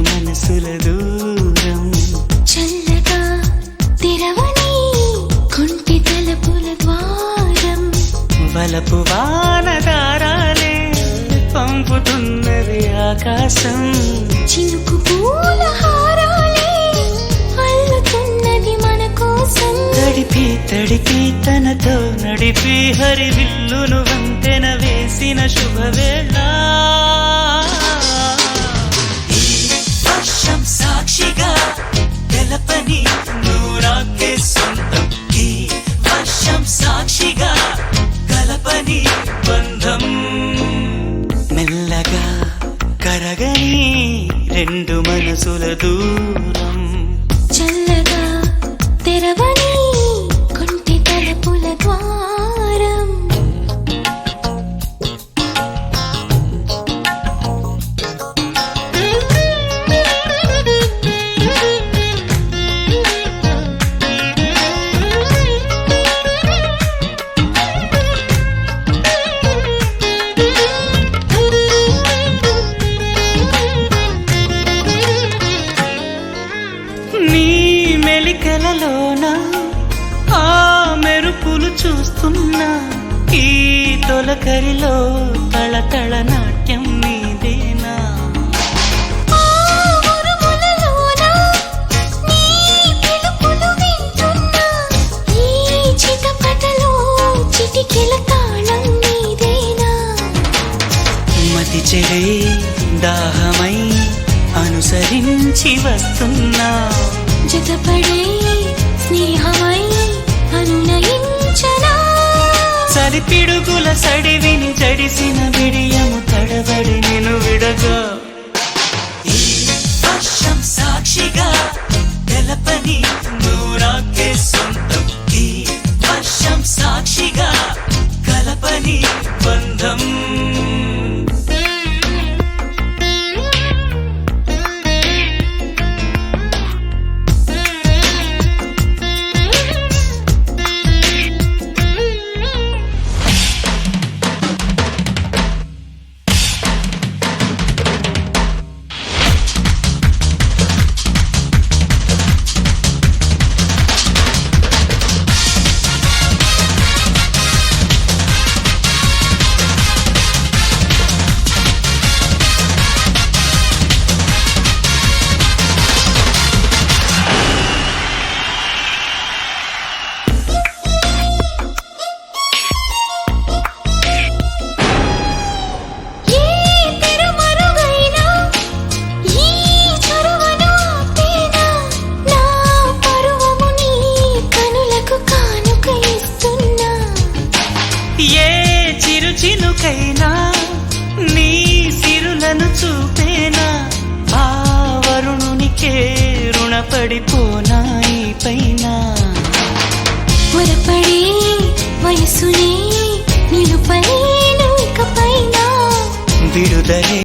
మనసుల దూరం. చల్లగా తెరవని కుంటి తలుపుల ద్వారం. వలపు వానదారాలే పంపుతున్నది ఆకాశం. చినుకు పూల హారాలే అల్లుతున్నది మన కోసం. తడిపి తడిపి తనతో నడిపి హరివిల్లును వంతెన వేసిన శుభవేళ. మనసుల దూరం. తొలకరిలో తళతళ నాట్యం నీదేనా? మతి చెడే దాహమై అనుసరించి వస్తున్నా. జతపడే స్నేహమై అనునయించనా సరిపిడుగుల సడివిని జడిసిన బిడియము తడబడి నేను విడగా. చిరు చినుకైనా నీ సిరులను చూపేనా? ఆ వరుణునికే రుణపడిపోనా ఈ పైన? త్వరపడే వయసునే నిలుపలేను ఇకపైన విడుదలే